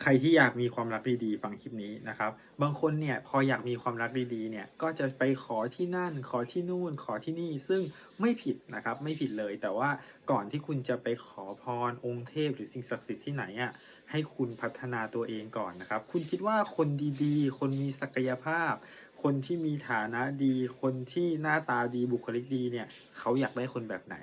ใครที่อยากมีความรักดีๆฟังคลิปนี้นะครับ บางคนเนี่ยพออยากมีความรักดีๆเนี่ยก็จะไปขอที่นั่น ขอที่นู่น ขอที่นี่ซึ่งไม่ผิดนะครับไม่ผิดเลย แต่ว่าก่อนที่คุณจะไปขอพรองค์เทพหรือสิ่งศักดิ์สิทธิ์ที่ไหนอะให้คุณพัฒนาตัวเองก่อนนะครับ คุณคิดว่าคนดีๆ คนมีศักยภาพ คนที่มีฐานะดี คนที่หน้าตาดีบุคลิกดีเนี่ยเขาอยากได้คนแบบไหน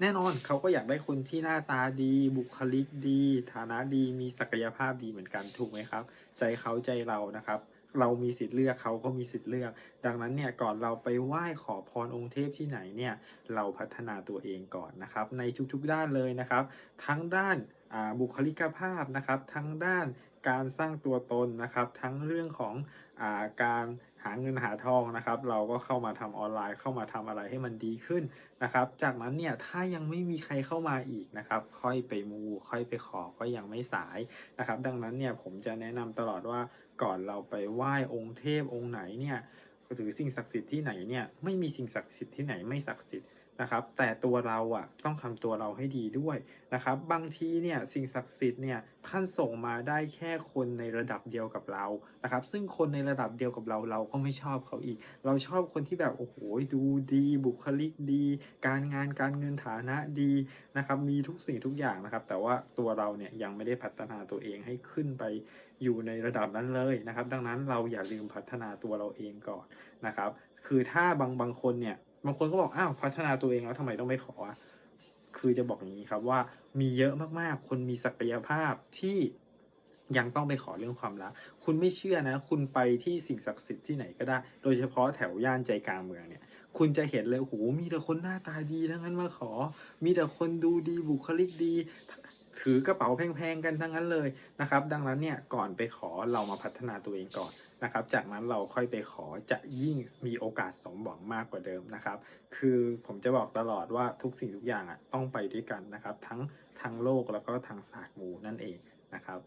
แน่นอนเขาก็อยากได้คนที่หน้าตาดี บุคลิกดี ฐานะดีมีศักยภาพดีเหมือนกันถูกไหมครับ ใจเขาใจเรานะครับ เรามีสิทธิ์เลือกเขาก็มีสิทธิ์เลือก ดังนั้นเนี่ยก่อนเราไปไหว้ขอพรองค์เทพที่ไหนเนี่ยเราพัฒนาตัวเองก่อนนะครับ ในทุกๆด้านเลยนะครับ ทั้งด้าน บุคลิกภาพนะครับ ทั้งด้านการสร้างตัวตนนะครับ ทั้งเรื่องของอาการหาเงินหาทองนะครับ เราก็เข้ามาทำออนไลน์ เข้ามาทำอะไรให้มันดีขึ้นนะครับ จากนั้นเนี่ยถ้ายังไม่มีใครเข้ามาอีกนะครับ ค่อยไปมู ค่อยไปขอก็ยังไม่สายนะครับ ดังนั้นเนี่ยผมจะแนะนำตลอดว่าก่อนเราไปไหว้องค์เทพองค์ไหนเนี่ยหรือสิ่งศักดิ์สิทธิ์ที่ไหนเนี่ยไม่มีสิ่งศักดิ์สิทธิ์ที่ไหนไม่ศักดิ์สิทธิ์ นะครับ แต่ตัวเราอะต้องทำตัวเราให้ดีด้วยนะครับ บางทีเนี่ยสิ่งศักดิ์สิทธิ์เนี่ยท่านส่งมาได้แค่คนในระดับเดียวกับเรานะครับ ซึ่งคนในระดับเดียวกับเราเราก็ไม่ชอบเขาอีก เราชอบคนที่แบบโอ้โหดูดี บุคลิกดี การงานการเงินฐานะดีนะครับมีทุกสิ่งทุกอย่างนะครับ แต่ว่าตัวเราเนี่ยยังไม่ได้พัฒนาตัวเองให้ขึ้นไปอยู่ในระดับนั้นเลยนะครับ ดังนั้นเราอย่าลืมพัฒนาตัวเราเองก่อนนะครับ คือถ้าบางบางคนเนี่ยบางคนก็บอกอ้าวพัฒนาตัวเองแล้วทำไมต้องไปขอ คือจะบอกอย่างนี้ครับว่ามีเยอะมากๆ คนมีศักยภาพที่ยังต้องไปขอเรื่องความรัก คุณไม่เชื่อนะ คุณไปที่สิ่งศักดิ์สิทธิ์ที่ไหนก็ได้ โดยเฉพาะแถวย่านใจกลางเมืองเนี่ย คุณจะเห็นเลยโอ้โหมีแต่คนหน้าตาดีทั้งนั้นมาขอ มีแต่คนดูดีบุคลิกดี ถือกระเป๋าแพงๆกันทั้งนั้นเลยนะครับ ดังนั้นเนี่ยก่อนไปขอเรามาพัฒนาตัวเองก่อนนะครับ จากนั้นเราค่อยไปขอจะยิ่งมีโอกาสสมหวังมากกว่าเดิมนะครับ คือผมจะบอกตลอดว่าทุกสิ่งทุกอย่างอะต้องไปด้วยกันนะครับ ทั้งทางโลกแล้วก็ทางศาสตร์มูนั่นเองนะครับ